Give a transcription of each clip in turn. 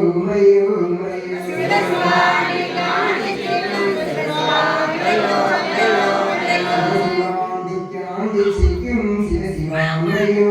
சிவாமயோ mayo mayo சிவசிவாண்டிக்கும் சிவ சிவாமயோ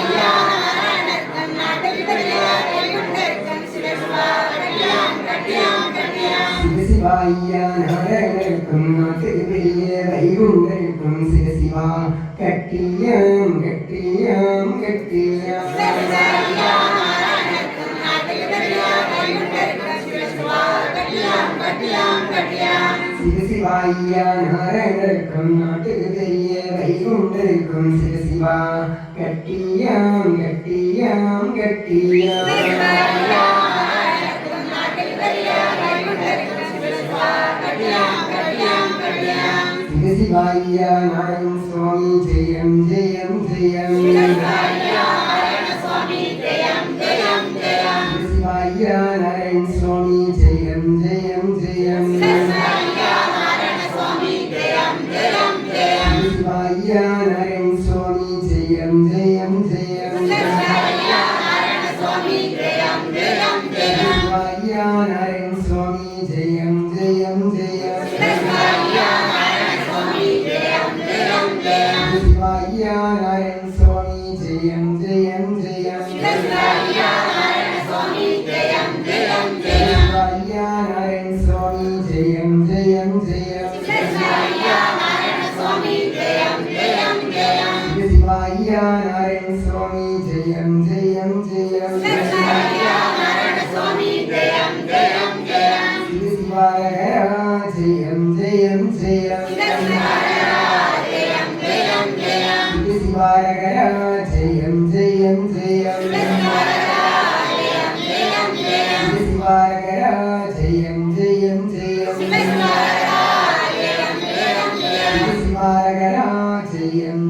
கட்டியாம் சிவசிவாய்யா நாராயணருக்கும் நாட்டுக்கு பெரிய வைகுண்டருக்கும் சிவசிவா கட்டியாம் கட்டியாம் கட்டியாம். சிவசிவாய்யா நாராயணருக்கும் நாட்டுக்கு பெரிய ശിവായ നാരായണ സ്വാമി ജയം ജയം ജയം ശിവായ നാരായണ സ്വാമി ജയം சிவாயா நாராயண சுவாமி ஜெயம் ஜெயம் ஜெயம் சிவாயா நாராயண சுவாமி ஜெயம் ஜெயம் ஜெயம் ஜெயம் ஜெயம் ஜெயம் சிவாரகரா ஜெயம் ஜெயம் ஜெயம் சிவாரகரா ஜெயம் ஜெயம் ஜெயம் சிவாரகரா ஜெயம் ஜெயம்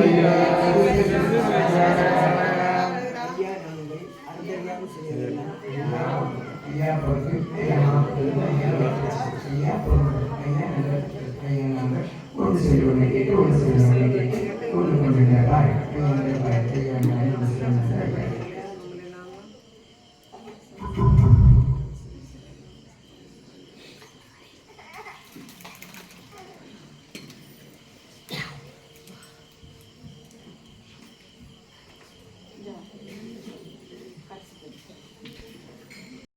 ஒன்று சொல்லி ஒன்று கேட்டு ஒன்று சொல்லி ஒன்று கேட்டு ஒன்று கொண்டு பாய் பாய்